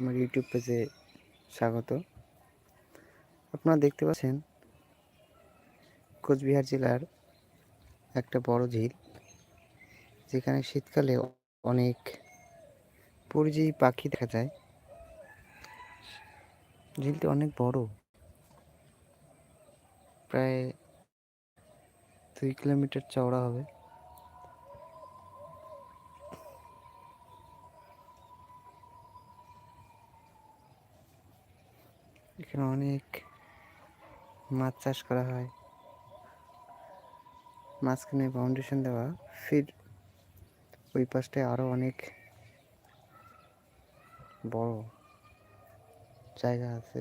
আমার ইউটিউব পেজে স্বাগত। আপনারা দেখতে পাচ্ছেন কোচবিহার জেলার একটা বড় ঝিল, যেখানে শীতকালে অনেক পরিযায়ী পাখি দেখা যায়। ঝিলটি অনেক বড়, প্রায় দুই কিলোমিটার চওড়া হবে। এখানে অনেক মাছ চাষ করা হয়। মাঝখানে ফাউন্ডেশন দেওয়া। ফির ওই পাশটায় আরও অনেক বড় জায়গা আছে।